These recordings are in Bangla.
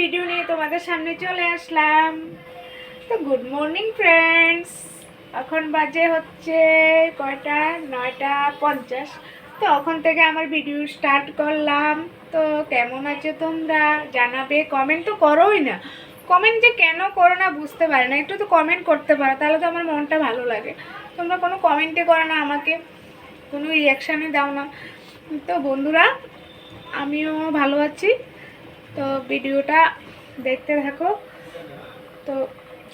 ভিডিও নিয়ে তোমাদের সামনে চলে আসলাম। তো গুড মর্নিং ফ্রেন্ডস এখন বাজে হচ্ছে কয়টা? নয়টা পঞ্চাশ। তো এখন থেকে আমার ভিডিও স্টার্ট করলাম। তো কেমন আছো তোমরা? জানাবে কমেন্ট তো করোই না। কমেন্ট যে কেন করো না বুঝতে পারে না। একটু তো কমেন্ট করতে পারো, তাহলে তো আমার মনটা ভালো লাগে। তোমরা কোনো কমেন্টে করো না আমাকে। কোনো রিয়াকশানই দাও না। তো বন্ধুরা, আমিও ভালো আছি। তো ভিডিওটা দেখতে থাকো। তো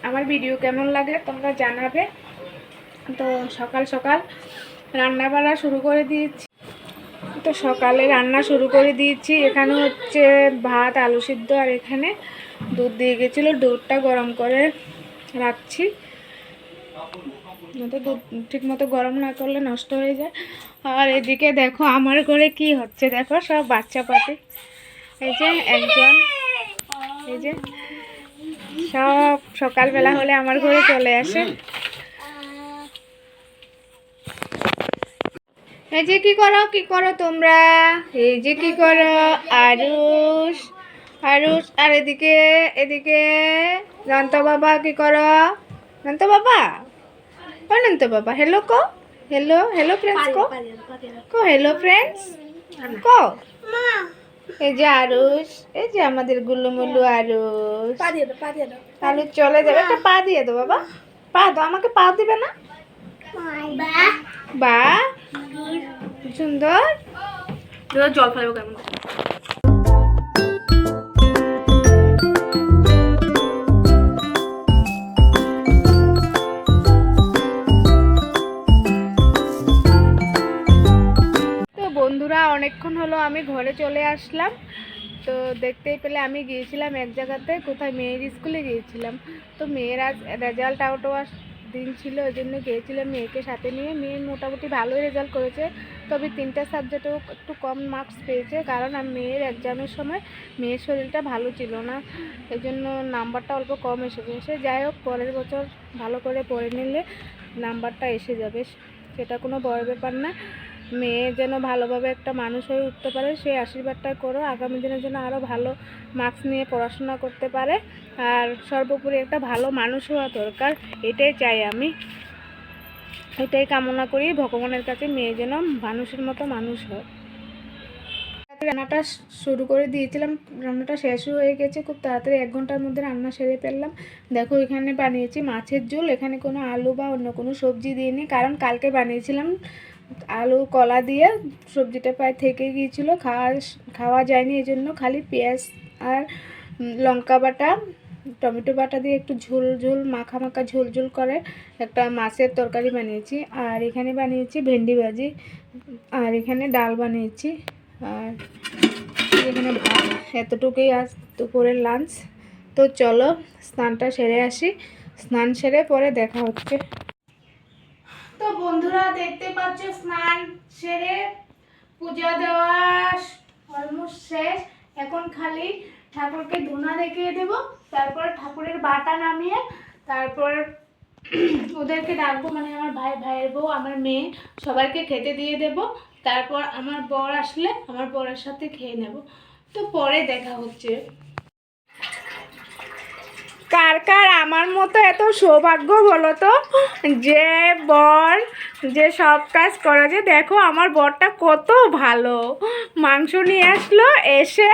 আমার ভিডিও কেমন লাগে তোমরা জানাবে। তো সকাল সকাল রান্না বান্না শুরু করে দিয়েছি। তো সকালে রান্না শুরু করে দিয়েছি। এখানে হচ্ছে ভাত, আলু সিদ্ধ আর এখানে দুধ দিয়ে গেছিল। দুধটা গরম করে রাখছি। নয়তো দুধ ঠিক মতো গরম না করলে নষ্ট হয়ে যায়। আর এদিকে দেখো আমার ঘরে কি হচ্ছে। দেখো সব বাচ্চা পাতি এই যে একজন এই যে সব সকালবেলা হলে আমার ঘরে চলে আসে। এই যে কি করো কি করো তোমরা? এই যে কি করো আরুষ আরুষ আর এদিকে এদিকে জানতো বাবা কি করো? জানতো বাবা? অনন্ত বাবা হেলো কো? হেলো হেলো ফ্রেন্ডস কো? কো হেলো ফ্রেন্ডস কো? এই যে আরুষ এই যে আমাদের গুলুমুলু আরুষ। পা দিয়ে দেবো তাহলে চলে যাবে। একটা পা দিয়ে দাও বাবা। পা দাও আমাকে পা দিবে না? বা সুন্দর। জল ফেলব কেমন বন্ধুরা, অনেকক্ষণ হলো আমি ঘরে চলে আসলাম। তো দেখতেই পেলে আমি গিয়েছিলাম এক জায়গাতে, কোথায় মেয়ের স্কুলে গিয়েছিলাম। তো মেয়ের আজ রেজাল্ট আউট হওয়ার দিন ছিল, ওই জন্য গিয়েছিলাম মেয়েকে সাথে নিয়ে। মেয়ে মোটামুটি ভালোই রেজাল্ট করেছে, তবে তিনটা সাবজেক্টেও একটু কম মার্কস পেয়েছে, কারণ আমি মেয়ের এক্সামের সময় মেয়ের শরীরটা ভালো ছিল না, এই জন্য নাম্বারটা অল্প কম এসেছে সে যাই হোক, পরের বছর ভালো করে পড়ে নিলে নাম্বারটা এসে যাবে, সেটা কোনো বড় ব্যাপার না। মেয়ে যেন ভালোভাবে একটা মানুষ হয়ে উঠতে পারে, সেই আশীর্বাদটা করো। আগামী দিনের জন্য আরও ভালো মার্কস নিয়ে পড়াশোনা করতে পারে। আর সর্বোপরি একটা ভালো মানুষ হওয়া দরকার, এটাই চাই আমি। এটাই কামনা করি, ভগবানের কাছে মেয়ে যেন মানুষের মতো মানুষ হয়। রান্নাটা শুরু করে দিয়েছিলাম, রান্নাটা শেষও হয়ে গেছে, খুব তাড়াতাড়ি এক ঘণ্টার মধ্যে রান্না সেরে ফেললাম। দেখো, এখানে বানিয়েছি মাছের ঝোল, এখানে কোনো আলু বা অন্য কোনো সবজি দিইনি, কারণ কালকে বানিয়েছিলাম আলু, কলা দিয়ে সবজিটা প্রায় থেকে গিয়েছিল। খাওয়া খাওয়া যায়নি এই জন্য খালি পেঁয়াজ আর লঙ্কা বাটা, টমেটো বাটা দিয়ে একটু ঝোল ঝোল, মাখা মাখা ঝোল ঝোল করে একটা মাছের তরকারি বানিয়েছি। আর এখানে বানিয়েছি ভেন্ডি ভাজি। আর এখানে ডাল বানিয়েছি। আর এখানে ভাত। এতটুকুই আজ দুপুরের লাঞ্চ তো চলো, স্নানটা সেরে আসি। স্নান সেরে পরে দেখা হচ্ছে। তো বন্ধুরা দেখতে পাচ্ছ স্নান সেরে, পূজা দেওয়া অলমোস্ট শেষ। এখন খালি ঠাকুরকে ধুনা দেখিয়ে দেব, তারপর ঠাকুরের বাটা নামিয়ে তারপর ওদেরকে ডাকবো মানে আমার ভাই, ভাইয়ের বউ, আমার মেয়ে, সবাইকে খেতে দিয়ে দেব। তারপর আমার বর আসলে আমার বরের সাথে খেয়ে নেব। তো পরে দেখা হচ্ছে। কার কার আমার মতো এত সৌভাগ্য বলো তো? যে বর, যে সব কাজ করে যে দেখো আমার বরটা কত ভালো। মাংস নিয়ে আসলো, এসে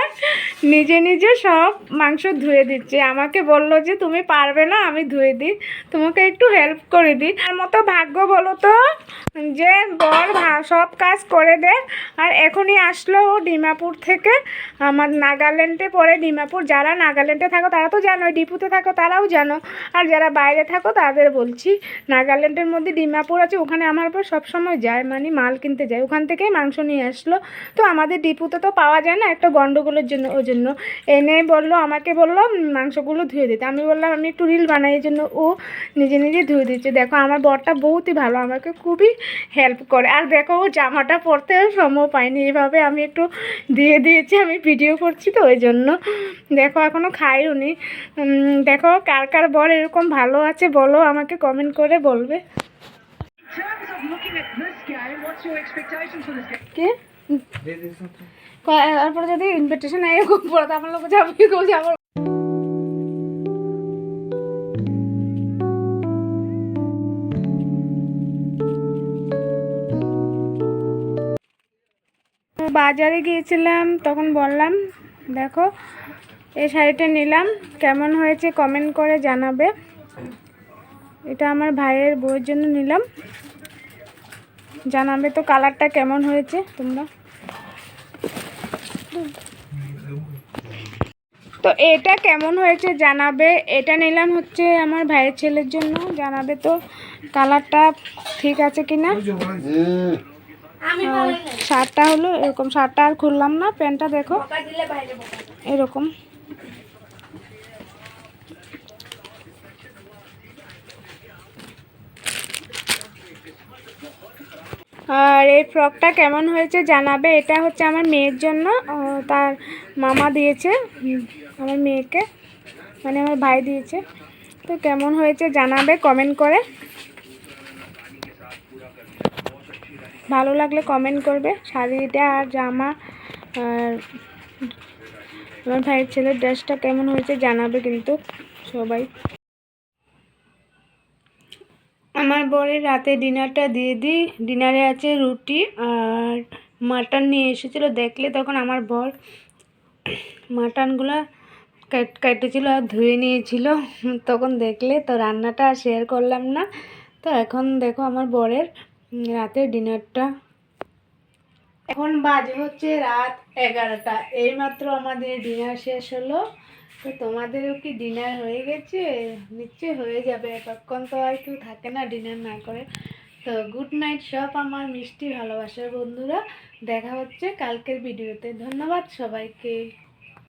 নিজে নিজে সব মাংস ধুয়ে দিচ্ছে। আমাকে বলল যে, তুমি পারবে না, আমি ধুয়ে দিই। তোমাকে একটু হেল্প করে দিই। তার মতো ভাগ্য বলো তো? যে বর সব কাজ করে দেয় আর এখনই আসলো ও ডিমাপুর থেকে। আমার নাগাল্যান্ডে পরে ডিমাপুর। যারা নাগাল্যান্ডে থাকো, তারা তো জানো ডিপুতে থাকো, তারাও জানো। আর যারা বাইরে থাকো, তাদের বলছি, নাগাল্যান্ডের মধ্যে ডিমাপুর আছে, ওখানে আমার পর সবসময় যায় মানে মাল কিনতে যায়। ওখান থেকেই মাংস নিয়ে আসলো। তো আমাদের ডিপুতে তো পাওয়া যায় না একটা গন্ডগোলের জন্য, ওই জন্য। এনে বলল, আমাকে বলল মাংসগুলো ধুয়ে দিতে আমি বললাম, আমি একটু রিল বানাই। জন্য ও নিজে নিজে ধুয়ে দিচ্ছে। দেখো, আমার বরটা বহুতই ভালো। আমাকে খুবই হেল্প করে। আর দেখো ও জামাটা পরতে সময় পাইনি। এইভাবে আমি একটু দিয়ে দিয়েছি আমি ভিডিও করছি তো ওই জন্য দেখো এখনও খাইও নি। দেখো কার কার বর এরকম ভালো আছে বলো আমাকে কমেন্ট করে বলবে? কে? তারপরে যদি ইনভিটেশন এরকম পড়ে তো আমার লোক যাবে যাব। বাজারে গিয়েছিলাম, তখন বললাম, দেখো এই শাড়িটা নিলাম, কেমন হয়েছে কমেন্ট করে জানাবে। এটা আমার ভাইয়ের বউয়ের জন্য নিলাম। জানাবে তো কালারটা কেমন হয়েছে তোমরা। তো এটা কেমন হয়েছে জানাবে, এটা নিলাম হচ্ছে আমার ভাইয়ের ছেলের জন্য, জানাবে তো কালারটা ঠিক আছে কিনা। শার্টটা হলো এরকম শার্টটা আর খুললাম না প্যান্টটা দেখো। এরকম। আর এই ফ্রকটা কেমন হয়েছে জানাবে এটা হচ্ছে আমার মেয়ের জন্য তার মামা দিয়েছে আমার মেয়েকে মানে আমার ভাই দিয়েছে। তো কেমন হয়েছে জানাবে কমেন্ট করে। ভালো লাগলে কমেন্ট করবে। শাড়িটা আর জামা, আর আমার ভাইয়ের ছেলের ড্রেসটা কেমন হয়েছে জানাবে কিন্তু সবাই। আমার বরের রাতে ডিনারটা দিয়ে দিই। ডিনারে আছে রুটি আর মাটন নিয়ে এসেছিল। দেখলে তখন আমার বর মাটনগুলো কেটেছিল আর ধুয়ে নিয়েছিল। তখন দেখলে তো রান্নাটা শেয়ার করলাম না। তো এখন দেখো আমার বরের রাতের ডিনারটা? এখন বাজে হচ্ছে রাত এগারোটা। এইমাত্র আমাদের ডিনার শেষ হলো। তো তোমাদেরও কি ডিনার হয়ে গেছে? নিশ্চয় হয়ে যাবে। এতক্ষণ তো আর কেউ থাকে না ডিনার না করে। তো গুড নাইট সব আমার মিষ্টি ভালোবাসার বন্ধুরা। দেখা হচ্ছে কালকের ভিডিওতে। ধন্যবাদ সবাইকে।